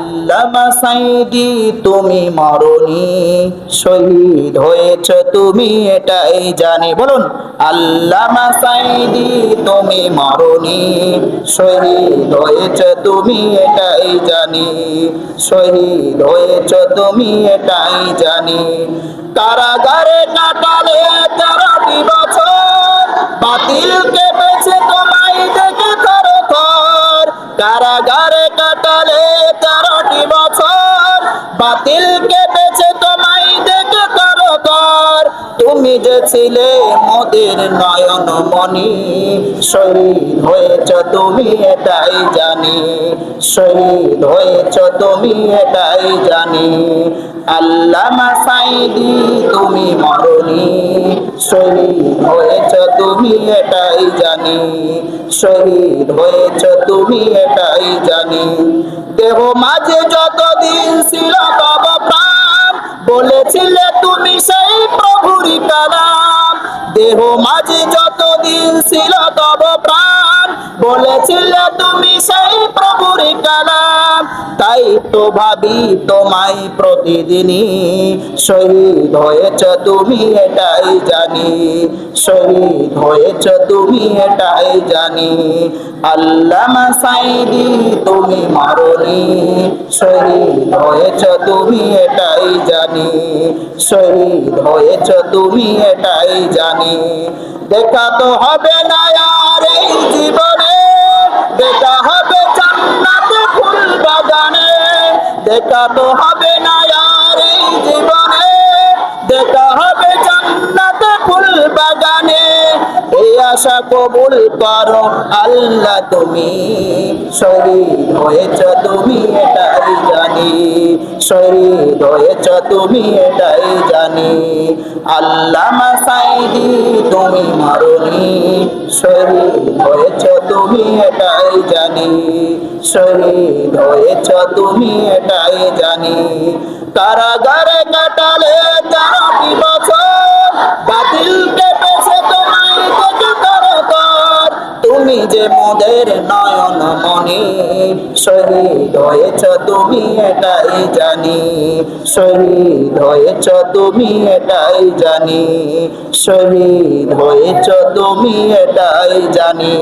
আল্লামা সাইদি, তুমি মরণি শহীদ হয়েছ, তুমি এটাই জানি। বলুন, আল্লামা সাইদি, তুমি মরণি শহীদ হয়েছ, তুমি এটাই জানি। শহীদ হয়েছ, তুমি এটাই জানি। কারাগারে কাটালে তেরোটি বছর বাতিল কেঁপেছে বছর বাতিল কেঁপেছে তোমায় দেখে করো কর তুমি যে ছিলে মোদের নয়ন মনি শহীদ হয়েছ তুমি এটাই জানি। শহীদ হয়েছ তুমি এটাই জানি। আল্লামা সাইদি, তুমি মরণি। শহীদ হয়েছ তুমি এটাই জানি। শহীদ হয়েছ তুমি এটাই জানি। দেহ মাঝে যতদিন বলেছিলে তুমি সেই প্রভুরি কালাম। দেহ মাঝে যতদিন ছিল তব প্রাণ। বলেছিলে তুমি সেই প্রভুরি কালাম। তাই তো ভাবি তোমায় প্রতিদিনই শহীদ হয়েছ তুমি এটাই জানি, শহীদ হয়েছ তুমি এটাই জানি। আল্লামা সাইদি, তুমি মারনি শহীদ হয়েছ তুমি এটাই জানি, শহীদ হয়েছ তুমি এটাই জানি। দেখা তো হবে না আর এই জীবনে দেখা তো হবে না আর এই জীবনে। দেখা হবে জান্নাতে ফুল বাগানে এই আশা কবুল করো, আল্লাহ তুমি শরীর হয়েছ, তুমি এটাই জানি। শহীদ হয়েছ তুমি এটাই জানি। আল্লামা সাইদি, তুমি মারুনি। শহীদ হয়েছ তুমি এটাই জানি। শহীদ হয়েছ তুমি এটাই জানি। কারাগারে কাটালে যে মোদের নয়ন মনি, শহীদ হয়েছ তুমি এটাই জানি, শহীদ হয়েছ তুমি এটাই জানি, শহীদ হয়েছ তুমি এটাই জানি।